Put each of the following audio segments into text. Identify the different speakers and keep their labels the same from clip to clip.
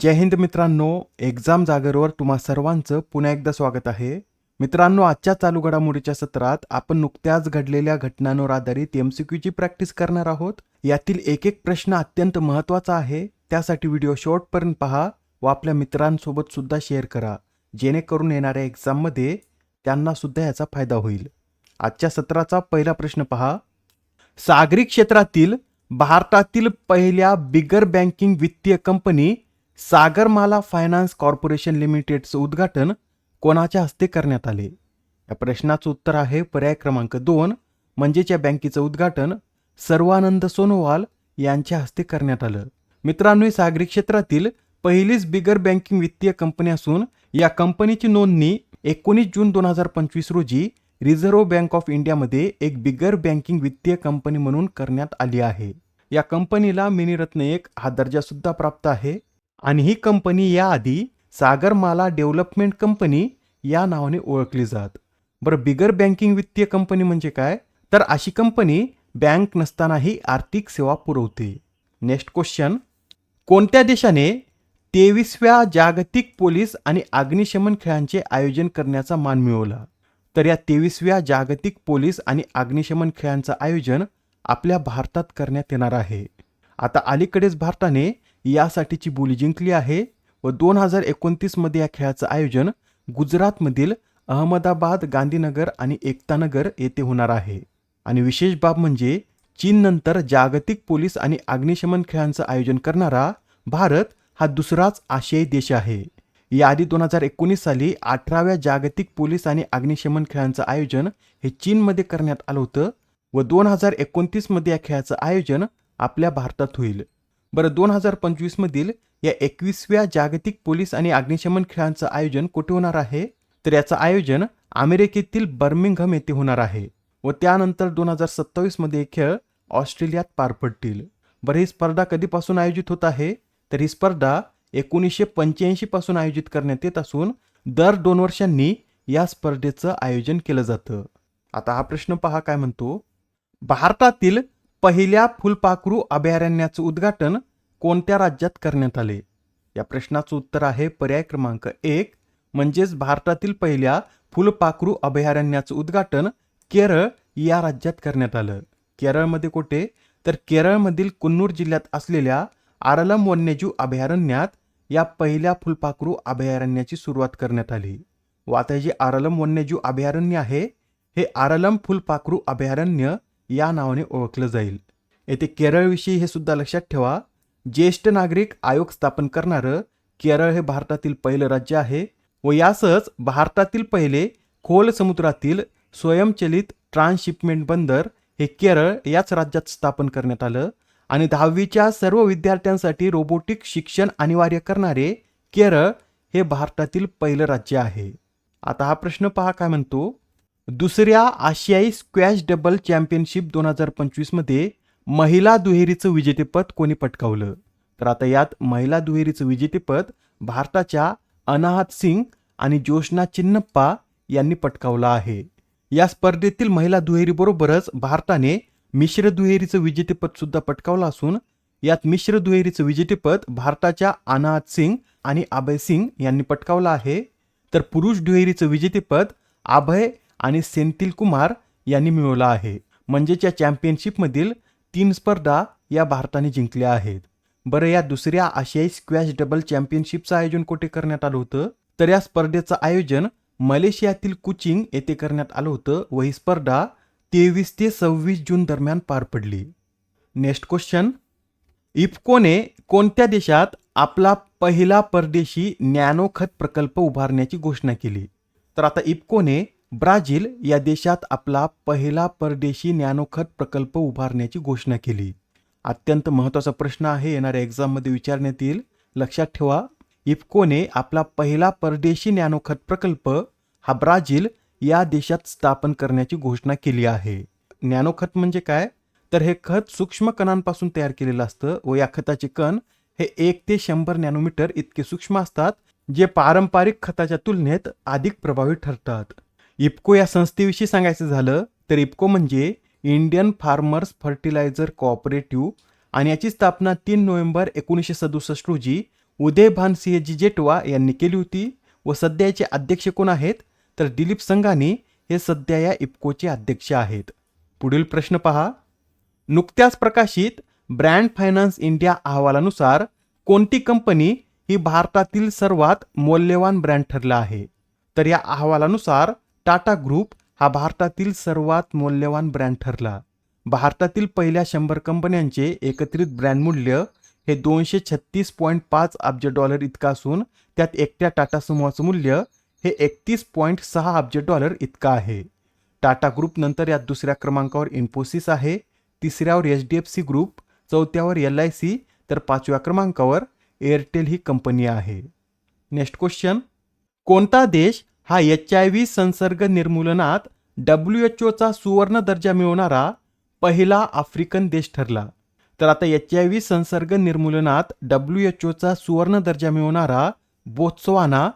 Speaker 1: जय हिंद मित्रांनो एक्झाम जागरवर तुम्हा सर्वांचं पुन्हा एकदा स्वागत आहे. मित्रांनो आजच्या चालू घडामोडीच्या सत्रात आपण नुकत्याच घडलेल्या घटनांवर आधारित एमसीक्यूची प्रॅक्टिस करणार आहोत. यातील एक एक प्रश्न अत्यंत महत्त्वाचा आहे. त्यासाठी व्हिडिओ शॉर्टपर्यंत पहा व आपल्या मित्रांसोबत सुद्धा शेअर करा. जेणेकरून येणाऱ्या एक्झाममध्ये त्यांना सुद्धा याचा फायदा होईल. आजच्या सत्राचा पहिला प्रश्न पहा. सागरी क्षेत्रातील भारतातील पहिल्या बिगर बँकिंग वित्तीय कंपनी सागरमाला फायनान्स कॉर्पोरेशन लिमिटेडचं उद्घाटन कोणाच्या हस्ते करण्यात आले? या प्रश्नाचं उत्तर आहे पर्याय क्रमांक दोन म्हणजेच या बँकेचं उद्घाटन सर्वानंद सोनोवाल यांच्या हस्ते करण्यात आलं. मित्रांनो ही सागरी क्षेत्रातील पहिलीच बिगर बँकिंग वित्तीय कंपनी असून या कंपनीची नोंदणी एकोणीस जून दोन हजार पंचवीस रोजी रिझर्व्ह बँक ऑफ इंडियामध्ये एक बिगर बँकिंग वित्तीय कंपनी म्हणून करण्यात आली आहे. या कंपनीला मिनीरत्न एक हा दर्जासुद्धा प्राप्त आहे. आणि ही कंपनी याआधी सागरमाला डेव्हलपमेंट कंपनी या नावाने ओळखली जात. बरं बिगर बँकिंग वित्तीय कंपनी म्हणजे काय? तर अशी कंपनी बँक नसतानाही आर्थिक सेवा पुरवते. Next question. कोणत्या देशाने तेवीसव्या जागतिक पोलीस आणि अग्निशमन खेळांचे आयोजन करण्याचा मान मिळवला? तर या तेवीसव्या जागतिक पोलीस आणि अग्निशमन खेळांचं आयोजन आपल्या भारतात करण्यात येणार आहे. आता अलीकडेच भारताने यासाठीची बोली जिंकली आहे व दोन हजार एकोणतीसमध्ये या खेळाचं आयोजन गुजरातमधील अहमदाबाद गांधीनगर आणि एकतानगर येथे होणार आहे. आणि विशेष बाब म्हणजे चीननंतर जागतिक पोलीस आणि अग्निशमन खेळांचं आयोजन करणारा भारत हा दुसराच आशियाई देश आहे. याआधी दोन हजार एकोणीस साली अठराव्या जागतिक पोलीस आणि अग्निशमन खेळांचं आयोजन हे चीनमध्ये करण्यात आलं होतं व दोन हजार एकोणतीसमध्ये या खेळाचं आयोजन आपल्या भारतात होईल. बरं दोन हजार पंचवीसमधील या एकवीसव्या जागतिक पोलीस आणि अग्निशमन खेळांचं आयोजन कुठे होणार आहे? तर याचं आयोजन अमेरिकेतील बर्मिंगहम येथे होणार आहे व त्यानंतर दोन हजार सत्तावीसमध्ये हे खेळ ऑस्ट्रेलियात पार पडतील. बरं ही स्पर्धा कधीपासून आयोजित होत आहे? तर ही स्पर्धा एकोणीसशे पंच्याऐंशीपासून आयोजित करण्यात येत असून दर दोन वर्षांनी या स्पर्धेचं आयोजन केलं जातं. आता हा प्रश्न पहा काय म्हणतो? भारतातील पहिल्या फुलपाखरू अभयारण्याचं उद्घाटन कोणत्या राज्यात करण्यात आले? या प्रश्नाचं उत्तर आहे पर्याय क्रमांक एक म्हणजेच भारतातील पहिल्या फुलपाखरू अभयारण्याचं उद्घाटन केरळ या राज्यात करण्यात आलं. केरळमध्ये कुठे? तर केरळमधील कुन्नूर जिल्ह्यात असलेल्या आरलम वन्यजीव अभयारण्यात या पहिल्या फुलपाखरू अभयारण्याची सुरुवात करण्यात आली. व आता जे आरलम वन्यजीव अभयारण्य आहे. हे आरलम फुलपाखरू अभयारण्य या नावाने ओळखलं जाईल. येथे केरळविषयी हे सुद्धा लक्षात ठेवा. ज्येष्ठ नागरिक आयोग स्थापन करणारं केरळ हे भारतातील पहिलं राज्य आहे व यासच भारतातील पहिले खोल समुद्रातील स्वयंचलित ट्रान्सशिपमेंट बंदर हे केरळ याच राज्यात स्थापन करण्यात आलं आणि दहावीच्या सर्व विद्यार्थ्यांसाठी रोबोटिक शिक्षण अनिवार्य करणारे केरळ हे भारतातील पहिलं राज्य आहे. आता हा प्रश्न पहा काय म्हणतो? दुसऱ्या आशियाई स्क्वॅश डबल चॅम्पियनशिप दोन हजार पंचवीसमध्ये महिला दुहेरीचं विजेतेपद कोणी पटकावलं? तर आता यात महिला दुहेरीचं विजेतेपद भारताच्या अनाहत सिंग आणि जोशना चिन्नप्पा यांनी पटकावलं आहे. या स्पर्धेतील महिला दुहेरीबरोबरच भारताने मिश्र दुहेरीचं विजेतेपद सुद्धा पटकावलं असून यात मिश्र दुहेरीचं विजेतेपद भारताच्या अनाहत सिंग आणि अभय सिंग यांनी पटकावलं आहे. तर पुरुष दुहेरीचं विजेतेपद अभय आणि सेंथिल कुमार यांनी मिळवला आहे. म्हणजेच या चॅम्पियनशिपमधील तीन स्पर्धा या भारताने जिंकल्या आहेत. बरं या दुसऱ्या आशियाई स्क्वॅश डबल चॅम्पियनशिपचं आयोजन कुठे करण्यात आलं होतं? तर या स्पर्धेचं आयोजन मलेशियातील कुचिंग येथे करण्यात आलं होतं व ही स्पर्धा तेवीस ते सव्वीस जून दरम्यान पार पडली. Next question. इफ्कोने कोणत्या देशात आपला पहिला परदेशी नॅनो खत प्रकल्प उभारण्याची घोषणा केली? तर आता इफ्कोने ब्राझील या देशात आपला पहिला परदेशी ज्ञानोखत प्रकल्प उभारण्याची घोषणा केली. अत्यंत महत्त्वाचा प्रश्न आहे येणाऱ्या एक्झाममध्ये विचारण्यात येईल. लक्षात ठेवा इफ्कोने आपला पहिला परदेशी ज्ञानोखत प्रकल्प हा ब्राझील या देशात स्थापन करण्याची घोषणा केली आहे. ज्ञानोखत म्हणजे काय? तर हे खत सूक्ष्म कणांपासून तयार केलेलं असतं व या खताचे कण हे एक ते शंभर नॅनोमीटर इतके सूक्ष्म असतात जे पारंपरिक खताच्या तुलनेत अधिक प्रभावी ठरतात. इप्को या संस्थेविषयी सांगायचं झालं तर इप्को म्हणजे इंडियन फार्मर्स फर्टिलायझर कोऑपरेटिव्ह आणि याची स्थापना तीन नोव्हेंबर एकोणीसशे सदुसष्ट रोजी उदय सिंहजी जेटवा यांनी केली होती व सध्याचे अध्यक्ष कोण आहेत तर दिलीप संघानी हे सध्या या इप्कोचे अध्यक्ष आहेत. पुढील प्रश्न पहा. नुकत्याच प्रकाशित ब्रँड फायनान्स इंडिया अहवालानुसार कोणती कंपनी ही भारतातील सर्वात मौल्यवान ब्रँड ठरला आहे? तर या अहवालानुसार टाटा ग्रुप हा भारतातील सर्वात मौल्यवान ब्रँड ठरला. भारतातील पहिल्या शंभर कंपन्यांचे एकत्रित ब्रँड मूल्य हे दोनशे छत्तीस पॉईंट पाच अब्ज डॉलर इतकं असून त्यात एकट्या टाटा समूहाचं मूल्य हे एकतीस पॉईंट सहा अब्ज डॉलर इतकं आहे. टाटा ग्रुप नंतर यात दुसऱ्या क्रमांकावर इन्फोसिस आहे तिसऱ्यावर H D F C group चौथ्यावर L I C तर पाचव्या क्रमांकावर एअरटेल ही कंपनी आहे. Next question. कोणता देश हा एच आय व्ही संसर्ग निर्मूलनात डब्ल्यू एच ओचा सुवर्ण दर्जा मिळवणारा पहिला आफ्रिकन देश ठरला. तर आता एच आय व्ही संसर्ग निर्मूलनात डब्ल्यू एच ओचा सुवर्ण दर्जा मिळवणारा बोत्सवाना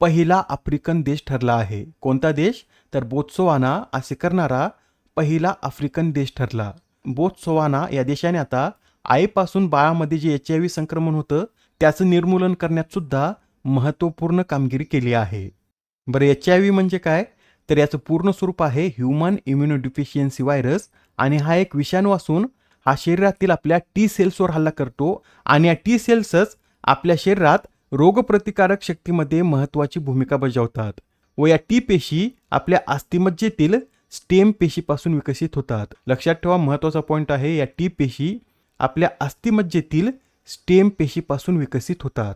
Speaker 1: पहिला आफ्रिकन देश ठरला आहे. कोणता देश? तर बोत्सवाना असे करणारा पहिला आफ्रिकन देश ठरला. बोत्सवाना या देशाने आता आईपासून बाळामध्ये जे एच आय व्ही संक्रमण होतं त्याचं निर्मूलन करण्यात सुद्धा महत्त्वपूर्ण कामगिरी केली आहे. बरं एच आय व्ही म्हणजे काय? तर याचं पूर्ण स्वरूप आहे ह्युमन इम्युनोडिफिशियन्सी व्हायरस आणि हा एक विषाणू असून हा शरीरातील आपल्या टी सेल्सवर हल्ला करतो आणि या टी सेल्सच आपल्या शरीरात रोगप्रतिकारक शक्तीमध्ये महत्त्वाची भूमिका बजावतात व या टी पेशी आपल्या अस्थिमज्जेतील स्टेम पेशीपासून विकसित होतात. लक्षात ठेवा महत्त्वाचा पॉईंट आहे या टी पेशी आपल्या अस्थिमज्जेतील स्टेम पेशीपासून विकसित होतात.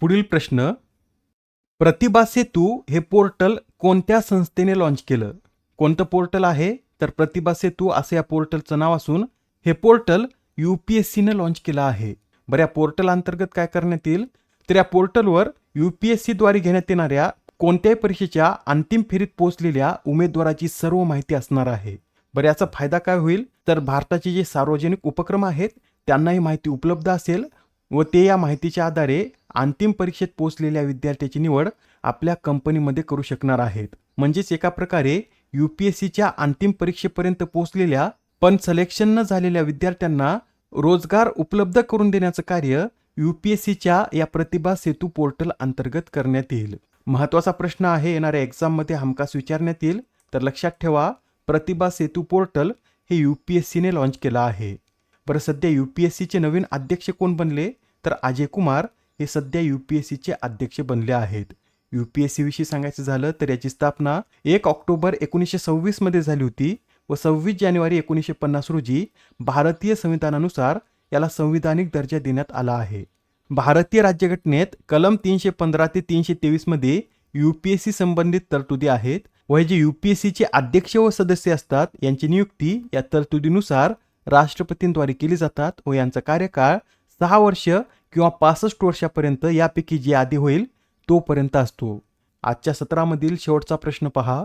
Speaker 1: पुढील प्रश्न प्रतिभा सेतू हे पोर्टल कोणत्या संस्थेने लॉन्च केलं? कोणतं पोर्टल आहे? तर प्रतिभा सेतू असं या पोर्टलचं नाव असून हे पोर्टल यू पी एस सीनं लॉन्च केलं आहे. बरं या पोर्टल अंतर्गत काय करण्यात येईल? तर या पोर्टलवर यू पी एस सीद्वारे घेण्यात येणाऱ्या कोणत्याही परीक्षेच्या अंतिम फेरीत पोहोचलेल्या उमेदवाराची सर्व माहिती असणार आहे. बरं याचा फायदा काय होईल? तर भारताचे जे सार्वजनिक उपक्रम आहेत त्यांना ही माहिती उपलब्ध असेल. व ते या माहितीच्या आधारे अंतिम परीक्षेत पोहोचलेल्या विद्यार्थ्याची निवड आपल्या कंपनीमध्ये करू शकणार आहेत. म्हणजेच एका प्रकारे यू पी एस सीच्या अंतिम परीक्षेपर्यंत पोहोचलेल्या पण सिलेक्शन न झालेल्या विद्यार्थ्यांना रोजगार उपलब्ध करून देण्याचं कार्य यू पी एस सीच्या या प्रतिभा सेतू पोर्टल अंतर्गत करण्यात येईल. महत्त्वाचा प्रश्न आहे येणाऱ्या एक्झाममध्ये हमखास विचारण्यात येईल. तर लक्षात ठेवा प्रतिभा सेतू पोर्टल हे यू पी एस सीने लॉन्च केलं आहे. बरं सध्या यू पी एस सीचे नवीन अध्यक्ष कोण बनले? तर अजय कुमार हे सध्या यू पी एस सीचे अध्यक्ष बनले आहेत. यू पी एस सीविषयी सांगायचं झालं तर याची स्थापना एक ऑक्टोबर एकोणीसशे सव्वीसमध्ये झाली होती व सव्वीस जानेवारी एकोणीसशे पन्नास रोजी भारतीय संविधानानुसार याला संविधानिक दर्जा देण्यात आला आहे. भारतीय राज्यघटनेत कलम तीनशे पंधरा ते तीनशे तेवीसमध्ये यू पी एस सी संबंधित तरतुदी आहेत व हे जे यू पी एस सीचे अध्यक्ष व सदस्य असतात यांची नियुक्ती या तरतुदीनुसार राष्ट्रपतींद्वारे केली जातात व यांचा कार्यकाळ सहा वर्ष किंवा पासष्ट वर्षापर्यंत यापैकी जे आधी होईल तोपर्यंत असतो. आजच्या सत्रामधील शेवटचा प्रश्न पहा.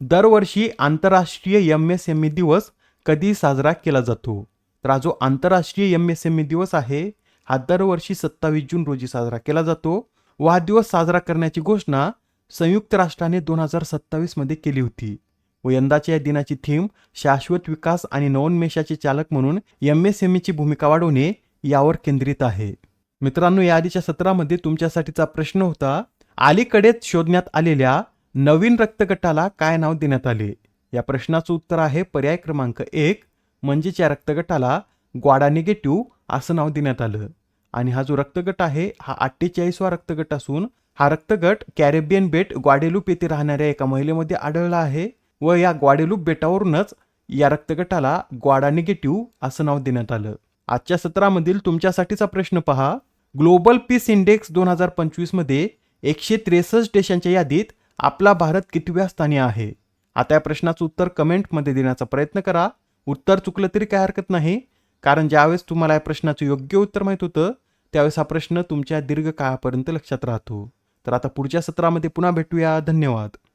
Speaker 1: दरवर्षी आंतरराष्ट्रीय एम एस एम ई दिवस कधी साजरा केला जातो? तर हा जो आंतरराष्ट्रीय एम एस एम ई दिवस आहे हा दरवर्षी सत्तावीस जून रोजी साजरा केला जातो व हा दिवस साजरा करण्याची घोषणा संयुक्त राष्ट्राने दोन हजार सत्तावीसमध्ये केली होती. व यंदाच्या या दिनाची थीम शाश्वत विकास आणि नवोन्मेषाचे चालक म्हणून एम एस एम ईची भूमिका वाढवणे यावर केंद्रित आहे. मित्रांनो या आधीच्या सत्रामध्ये तुमच्यासाठीचा प्रश्न होता अलीकडेच शोधण्यात आलेल्या नवीन रक्तगटाला काय नाव देण्यात आले? या प्रश्नाचं उत्तर आहे पर्याय क्रमांक एक म्हणजेच या रक्तगटाला ग्वाडा निगेटिव्ह असं नाव देण्यात आलं. आणि हा जो रक्तगट आहे हा अठ्ठेचाळीसवा रक्तगट असून हा रक्तगट कॅरेबियन बेट ग्वाडेलूप येथे राहणाऱ्या एका महिलेमध्ये आढळला आहे. व या ग्वाडेलूप बेटावरूनच या रक्तगटाला ग्वाडा निगेटिव्ह असं नाव देण्यात आलं. आजच्या सत्रामधील तुमच्यासाठीचा प्रश्न पहा. ग्लोबल पीस इंडेक्स दोन हजार पंचवीसमध्ये एकशे त्रेसष्ट देशांच्या यादीत आपला भारत कितव्या स्थानी आहे? आता या प्रश्नाचं उत्तर कमेंटमध्ये देण्याचा प्रयत्न करा. उत्तर चुकलं तरी काय हरकत नाही. कारण ज्यावेळेस तुम्हाला या प्रश्नाचं योग्य उत्तर माहीत होतं त्यावेळेस हा प्रश्न तुमच्या दीर्घ काळापर्यंत लक्षात राहतो. तर आता पुढच्या सत्रामध्ये पुन्हा भेटूया. धन्यवाद.